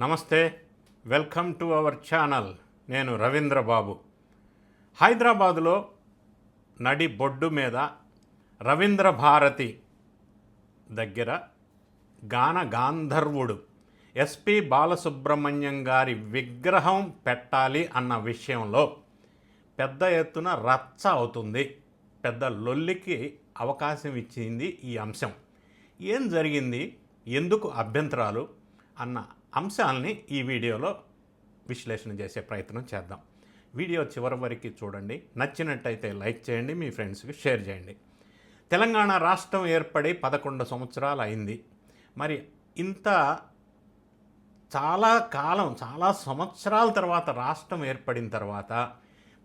నమస్తే welcome to our channel. నేను రవీంద్ర బాబు. హైదరాబాదులో నడి బొడ్డు మీద రవీంద్ర భారతి దగ్గర గాన గాంధర్వుడు ఎస్పి బాలసుబ్రహ్మణ్యం గారి విగ్రహం పెట్టాలి అన్న విషయంలో పెద్ద ఎత్తున రచ్చ అవుతుంది. పెద్ద లొల్లికి అవకాశం ఇచ్చింది ఈ అంశం. ఏం జరిగింది? ఎందుకు అభ్యంతరాలు? అన్న అంశాలని ఈ వీడియోలో విశ్లేషణ చేసే ప్రయత్నం చేద్దాం. వీడియో చివరి వరకు చూడండి. నచ్చినట్టయితే లైక్ చేయండి మీ ఫ్రెండ్స్కి షేర్ చేయండి. తెలంగాణ రాష్ట్రం ఏర్పడి పదకొండు సంవత్సరాలు అయింది. మరి ఇంత చాలా కాలం చాలా సంవత్సరాల తర్వాత రాష్ట్రం ఏర్పడిన తర్వాత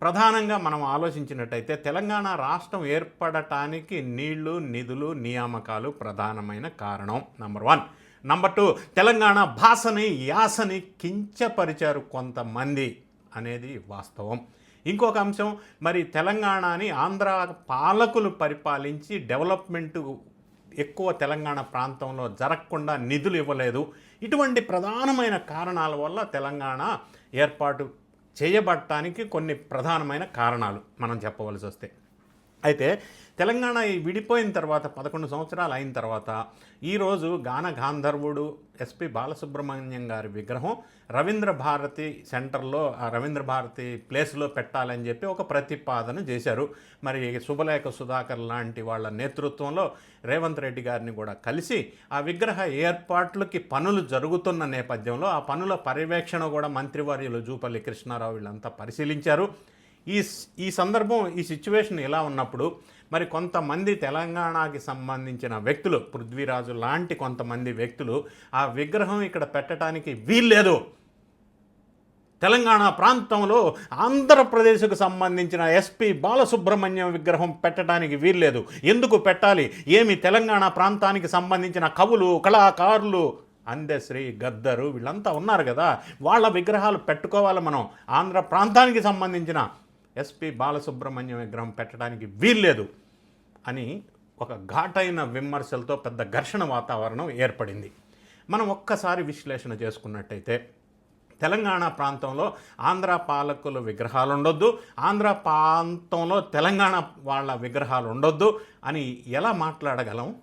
ప్రధానంగా మనం ఆలోచించినట్టయితే తెలంగాణ రాష్ట్రం ఏర్పడటానికి నీళ్ళు నిధులు నియామకాలు ప్రధానమైన కారణం number one. Number two Telangana భాషని యాసని కించపరిచారు కొంతమంది అనేది వాస్తవం. ఇంకొక అంశం మరి తెలంగాణని ఆంధ్ర పాలకులు పరిపాలించి డెవలప్మెంట్ ఎక్కువ తెలంగాణ ప్రాంతంలో జరగకుండా నిధులు ఇవ్వలేదు. ఇటువంటి ప్రధానమైన కారణాల వల్ల తెలంగాణ ఏర్పాటు చేయబడటానికి కొన్ని ప్రధానమైన కారణాలు మనం చెప్పవలసి వస్తే. అయితే తెలంగాణ విడిపోయిన తర్వాత పదకొండు సంవత్సరాలు అయిన తర్వాత ఈరోజు గాన గాంధర్వుడు ఎస్పి బాలసుబ్రహ్మణ్యం గారి విగ్రహం రవీంద్ర భారతి సెంటర్లో ఆ రవీంద్ర భారతి ప్లేస్లో పెట్టాలని చెప్పి ఒక ప్రతిపాదన చేశారు. మరి శుభలేఖ సుధాకర్ లాంటి వాళ్ళ నేతృత్వంలో రేవంత్ రెడ్డి గారిని కూడా కలిసి ఆ విగ్రహ ఏర్పాట్లకి పనులు జరుగుతున్న నేపథ్యంలో ఆ పనుల పర్యవేక్షణ కూడా మంత్రివర్యులు జూపల్లి కృష్ణారావు వీళ్ళంతా పరిశీలించారు. ఈ ఈ సందర్భం ఈ సిచ్యువేషన్ ఇలా ఉన్నప్పుడు మరి కొంతమంది తెలంగాణకి సంబంధించిన వ్యక్తులు పృథ్వీరాజు లాంటి కొంతమంది వ్యక్తులు ఆ విగ్రహం ఇక్కడ పెట్టడానికి వీల్లేదు. తెలంగాణ ప్రాంతంలో ఆంధ్రప్రదేశ్కు సంబంధించిన ఎస్పి బాలసుబ్రహ్మణ్యం విగ్రహం పెట్టడానికి వీల్లేదు. ఎందుకు పెట్టాలి? ఏమి తెలంగాణ ప్రాంతానికి సంబంధించిన కవులు కళాకారులు? అందశ్రీ గద్దరు వీళ్ళంతా ఉన్నారు కదా. వాళ్ళ విగ్రహాలు పెట్టుకోవాలి మనం. ఆంధ్ర ప్రాంతానికి సంబంధించిన ఎస్పి బాలసుబ్రహ్మణ్యం విగ్రహం పెట్టడానికి వీల్లేదు అని ఒక ఘాటైన విమర్శలతో పెద్ద ఘర్షణ వాతావరణం ఏర్పడింది. మనం ఒక్కసారి విశ్లేషణ చేసుకున్నట్టయితే తెలంగాణ ప్రాంతంలో ఆంధ్ర పాలకుల విగ్రహాలు ఉండొద్దు ఆంధ్ర ప్రాంతంలో తెలంగాణ వాళ్ళ విగ్రహాలు ఉండొద్దు అని ఎలా మాట్లాడగలం?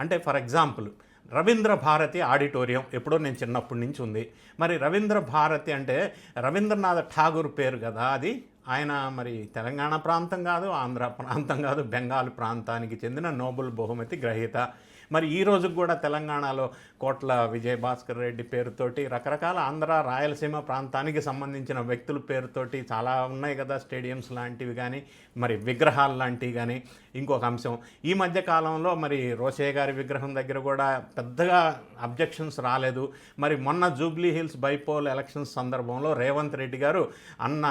అంటే for example Ravindra Bharathi auditorium ఎప్పుడో నేను చిన్నప్పటి నుంచి ఉంది. మరి రవీంద్ర భారతి అంటే రవీంద్రనాథ్ ఠాగూర్ పేరు కదా అది. ఆయన మరి తెలంగాణ ప్రాంతం కాదు ఆంధ్ర ప్రాంతం కాదు బెంగాల్ ప్రాంతానికి చెందిన నోబెల్ బహుమతి గ్రహీత. మరి ఈ రోజుకు కూడా తెలంగాణలో కోట్ల విజయభాస్కర్ రెడ్డి పేరుతోటి రకరకాల ఆంధ్ర రాయలసీమ ప్రాంతానికి సంబంధించిన వ్యక్తుల పేరుతోటి చాలా ఉన్నాయి కదా స్టేడియంస్ లాంటివి కానీ మరి విగ్రహాలు లాంటివి కానీ ఇంకొక అంశం ఈ మధ్య కాలంలో మరి రోషయ్య గారి విగ్రహం దగ్గర కూడా పెద్దగా అబ్జెక్షన్స్ రాలేదు. మరి మొన్న జూబ్లీ హిల్స్ బైపోల్ ఎలక్షన్స్ సందర్భంలో రేవంత్ రెడ్డి గారు అన్న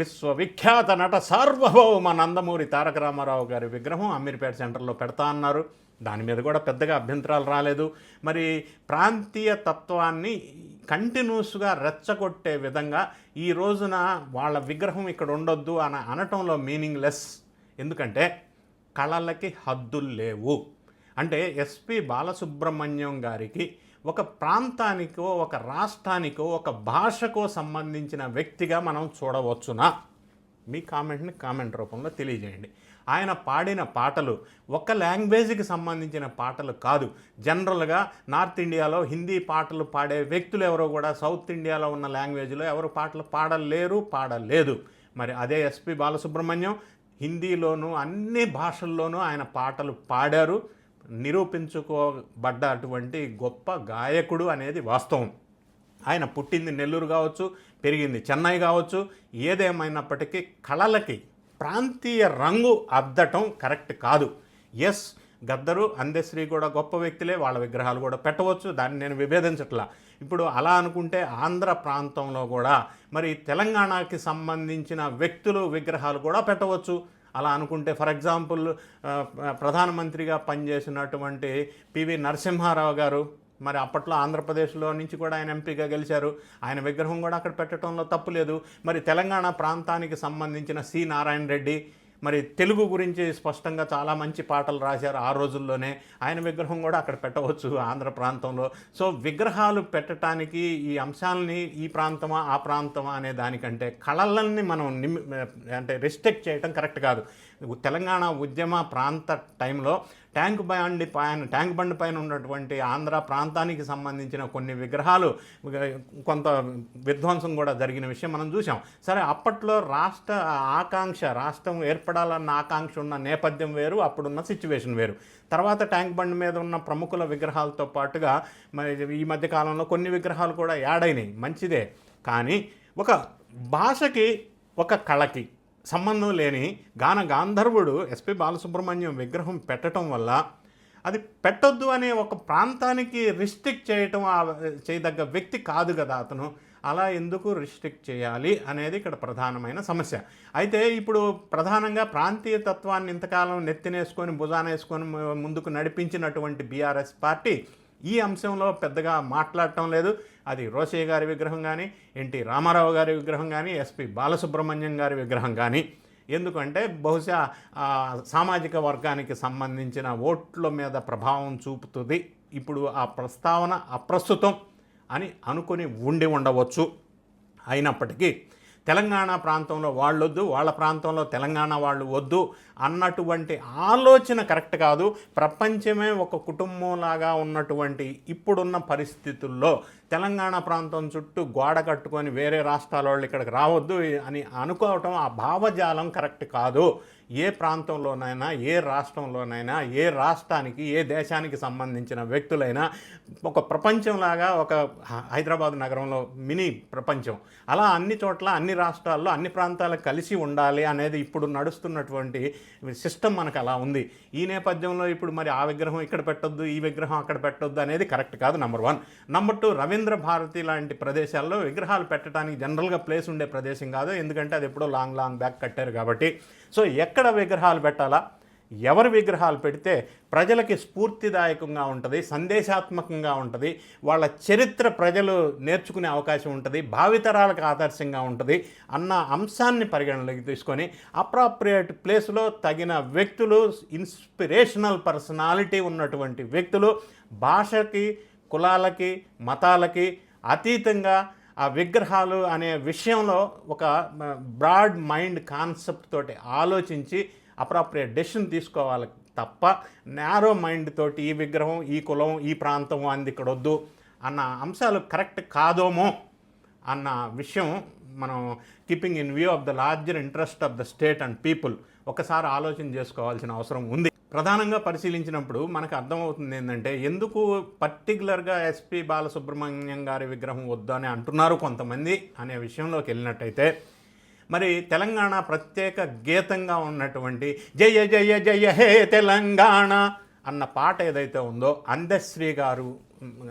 విశ్వవిఖ్యాత నట సార్వభౌమ నందమూరి తారక రామారావు గారి విగ్రహం అమీర్పేట సెంటర్లో పెడతా అన్నారు. దాని మీద కూడా పెద్దగా అభ్యంతరాలు రాలేదు. మరి ప్రాంతీయ తత్వాన్ని కంటిన్యూస్గా రెచ్చగొట్టే విధంగా ఈ రోజున వాళ్ళ విగ్రహం ఇక్కడ ఉండొద్దు అని అనటంలో మీనింగ్ లెస్ ఎందుకంటే కళలకి హద్దులు లేవు. అంటే ఎస్పి బాలసుబ్రహ్మణ్యం గారికి ఒక ప్రాంతానికో ఒక రాష్ట్రానికో ఒక భాషకో సంబంధించిన వ్యక్తిగా మనం చూడవచ్చునా? మీ కామెంట్ని కామెంట్ రూపంలో తెలియజేయండి. ఆయన పాడిన పాటలు ఒక లాంగ్వేజ్కి సంబంధించిన పాటలు కాదు. జనరల్గా నార్త్ ఇండియాలో హిందీ పాటలు పాడే వ్యక్తులు ఎవరో కూడా సౌత్ ఇండియాలో ఉన్న లాంగ్వేజ్లో ఎవరు పాటలు పాడలేరు పాడలేదు. మరి అదే ఎస్పి బాలసుబ్రహ్మణ్యం హిందీలోనూ అన్ని భాషల్లోనూ ఆయన పాటలు పాడారు. నిరూపించుకోబడ్డ అటువంటి గొప్ప గాయకుడు అనేది వాస్తవం. ఆయన పుట్టింది నెల్లూరు కావచ్చు పెరిగింది చెన్నై కావచ్చు ఏదేమైనప్పటికీ కళలకి ప్రాంతీయ రంగు అద్దటం కరెక్ట్ కాదు. ఎస్ గద్దరు అందశ్రీ కూడా గొప్ప వ్యక్తులే వాళ్ళ విగ్రహాలు కూడా పెట్టవచ్చు దాన్ని నేను విభేదించట్లా. ఇప్పుడు అలా అనుకుంటే ఆంధ్ర ప్రాంతంలో కూడా మరి తెలంగాణకి సంబంధించిన వ్యక్తులు విగ్రహాలు కూడా పెట్టవచ్చు. అలా అనుకుంటే ఫర్ ఎగ్జాంపుల్ ప్రధానమంత్రిగా పనిచేసినటువంటి పివి నరసింహారావు గారు మరి అప్పట్లో ఆంధ్రప్రదేశ్లో నుంచి కూడా ఆయన ఎంపీగా గెలిచారు. ఆయన విగ్రహం కూడా అక్కడ పెట్టడంలో తప్పు లేదు. మరి తెలంగాణ ప్రాంతానికి సంబంధించిన సి. నారాయణ రెడ్డి మరి తెలుగు గురించి స్పష్టంగా చాలా మంచి పాటలు రాశారు ఆ రోజుల్లోనే. ఆయన విగ్రహం కూడా అక్కడ పెట్టవచ్చు ఆంధ్ర ప్రాంతంలో. సో విగ్రహాలు పెట్టడానికి ఈ అంశాలని ఈ ప్రాంతమా ఆ ప్రాంతమా అనే దానికంటే కళలన్నీ మనం నిమ్ అంటే రిస్ట్రిక్ట్ చేయటం కరెక్ట్ కాదు. తెలంగాణ ఉద్యమ ప్రాంత టైంలో ట్యాంక్ బండి పైన ట్యాంక్ బండి పైన ఉన్నటువంటి ఆంధ్ర ప్రాంతానికి సంబంధించిన కొన్ని విగ్రహాలు కొంత విధ్వంసం కూడా జరిగిన విషయం మనం చూసాం సరే అప్పట్లో రాష్ట్ర ఆకాంక్ష రాష్ట్రం ఏర్పడాలన్న ఆకాంక్ష ఉన్న నేపథ్యం వేరు అప్పుడున్న సిచ్యువేషన్ వేరు. తర్వాత ట్యాంక్ బండి మీద ఉన్న ప్రముఖుల విగ్రహాలతో పాటుగా మరి ఈ మధ్య కాలంలో కొన్ని విగ్రహాలు కూడా యాడ్ అయినాయి. మంచిదే. కానీ ఒక భాషకి ఒక కళకి సంబంధం లేని గాన గాంధర్వుడు ఎస్పి బాలసుబ్రహ్మణ్యం విగ్రహం పెట్టడం వల్ల అది పెట్టొద్దు అనే ఒక ప్రాంతానికి రిస్ట్రిక్ట్ చేయటం చేయదగ్గ వ్యక్తి కాదు కదా అతను. అలా ఎందుకు రిస్ట్రిక్ట్ చేయాలి అనేది ఇక్కడ ప్రధానమైన సమస్య. అయితే ఇప్పుడు ప్రధానంగా ప్రాంతీయ తత్వాన్ని ఇంతకాలం నెత్తినేసుకొని భుజానేసుకొని ముందుకు నడిపించినటువంటి బీఆర్ఎస్ పార్టీ ఈ అంశంలో పెద్దగా మాట్లాడటం లేదు. అది రోసయ్య గారి విగ్రహం కానీ ఎన్టీ రామారావు గారి విగ్రహం కానీ ఎస్పి బాలసుబ్రహ్మణ్యం గారి విగ్రహం కానీ ఎందుకంటే బహుశా సామాజిక వర్గానికి సంబంధించిన ఓట్ల మీద ప్రభావం చూపుతుంది. ఇప్పుడు ఆ ప్రస్తావన అప్రస్తుతం అని అనుకుని ఉండి ఉండవచ్చు. అయినప్పటికీ తెలంగాణ ప్రాంతంలో వాళ్ళొద్దు వాళ్ళ ప్రాంతంలో తెలంగాణ వాళ్ళు వద్దు అన్నటువంటి ఆలోచన కరెక్ట్ కాదు. ప్రపంచమే ఒక కుటుంబంలాగా ఉన్నటువంటి ఇప్పుడున్న పరిస్థితుల్లో తెలంగాణ ప్రాంతం చుట్టూ గోడ కట్టుకొని వేరే రాష్ట్రాల వాళ్ళు ఇక్కడికి రావద్దు అని అనుకోవటం ఆ భావజాలం కరెక్ట్ కాదు. ఏ ప్రాంతంలోనైనా ఏ రాష్ట్రంలోనైనా ఏ రాష్ట్రానికి ఏ దేశానికి సంబంధించిన వ్యక్తులైనా ఒక ప్రపంచంలాగా ఒక హైదరాబాద్ నగరంలో మినీ ప్రపంచం. అలా అన్ని చోట్ల అన్ని రాష్ట్రాల్లో అన్ని ప్రాంతాలకు కలిసి ఉండాలి అనేది ఇప్పుడు నడుస్తున్నటువంటి సిస్టమ్ మనకు అలా ఉంది. ఈ నేపథ్యంలో ఇప్పుడు మరి ఆ విగ్రహం ఇక్కడ పెట్టొద్దు ఈ విగ్రహం అక్కడ పెట్టొద్దు అనేది కరెక్ట్ కాదు number one. Number two Ravindra Bharathi లాంటి ప్రదేశాల్లో విగ్రహాలు పెట్టడానికి జనరల్గా ప్లేస్ ఉండే ప్రదేశం కాదు. ఎందుకంటే అది ఎప్పుడో లాంగ్ లాంగ్ బ్యాక్ కట్టారు కాబట్టి. సో ఎక్కడ విగ్రహాలు పెట్టాలా? ఎవరి విగ్రహాలు పెడితే ప్రజలకి స్ఫూర్తిదాయకంగా ఉంటుంది సందేశాత్మకంగా ఉంటుంది వాళ్ళ చరిత్ర ప్రజలు నేర్చుకునే అవకాశం ఉంటుంది భావితరాలకు ఆదర్శంగా ఉంటుంది అన్న అంశాన్ని పరిగణలోకి తీసుకొని అప్రాప్రియేట్ ప్లేస్లో తగిన వ్యక్తులు ఇన్స్పిరేషనల్ పర్సనాలిటీ ఉన్నటువంటి వ్యక్తులు భాషకి కులాలకి మతాలకి అతీతంగా ఆ విగ్రహాలు అనే విషయంలో ఒక బ్రాడ్ మైండ్ కాన్సెప్ట్ తోటి ఆలోచించి అప్రాప్రియేట్ డెసిషన్ తీసుకోవాలి తప్ప నేరో మైండ్ తోటి ఈ విగ్రహం ఈ కులం ఈ ప్రాంతం అంది ఇక్కడ వద్దు అన్న అంశాలు కరెక్ట్ కాదోమో అన్న విషయం మనం keeping in view of the larger interest of the state and people ఒకసారి ఆలోచన చేసుకోవాల్సిన అవసరం ఉంది. ప్రధానంగా పరిశీలించినప్పుడు మనకు అర్థమవుతుంది ఏంటంటే ఎందుకు పర్టికులర్గా ఎస్పి బాలసుబ్రహ్మణ్యం గారి విగ్రహం వద్దు అని అంటున్నారు కొంతమంది అనే విషయంలోకి వెళ్ళినట్టయితే మరి తెలంగాణ ప్రత్యేక గీతంగా ఉన్నటువంటి జయ జయ జయ హే తెలంగాణ అన్న పాట ఏదైతే ఉందో అందశ్రీ గారు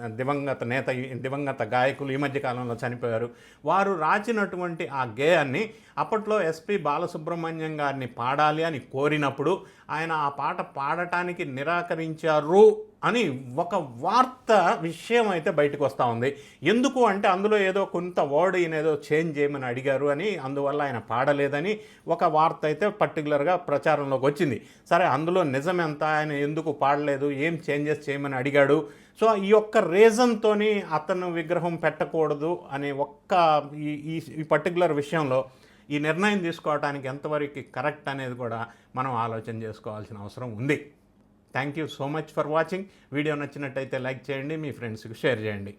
దివంగత నేత దివంగత గాయకులు ఈ మధ్య కాలంలో చనిపోయారు. వారు రాసినటువంటి ఆ గేయాన్ని అప్పట్లో ఎస్పి బాలసుబ్రహ్మణ్యం గారిని పాడాలి అని కోరినప్పుడు ఆయన ఆ పాట పాడటానికి నిరాకరించారు. అని ఒక వార్త విషయం అయితే బయటకు వస్తూ ఉంది. ఎందుకు అంటే అందులో ఏదో కొంత వర్డ్ ఈయన ఏదో చేంజ్ చేయమని అడిగారు అని అందువల్ల ఆయన పాడలేదని ఒక వార్త అయితే పర్టికులర్గా ప్రచారంలోకి వచ్చింది. సరే అందులో నిజం ఎంత? ఆయన ఎందుకు పాడలేదు? ఏం చేంజెస్ చేయమని అడిగాడు? సో ఈ యొక్క రీజన్తో అతను విగ్రహం పెట్టకూడదు అనే ఒక్క ఈ ఈ ఈ పర్టికులర్ విషయంలో ఈ నిర్ణయం తీసుకోవడానికి ఎంతవరకు కరెక్ట్ అనేది కూడా మనం ఆలోచన చేసుకోవాల్సిన అవసరం ఉంది. Thank you so much for watching video నచ్చినట్టయితే లైక్ చేయండి మీ ఫ్రెండ్స్కి షేర్ చేయండి.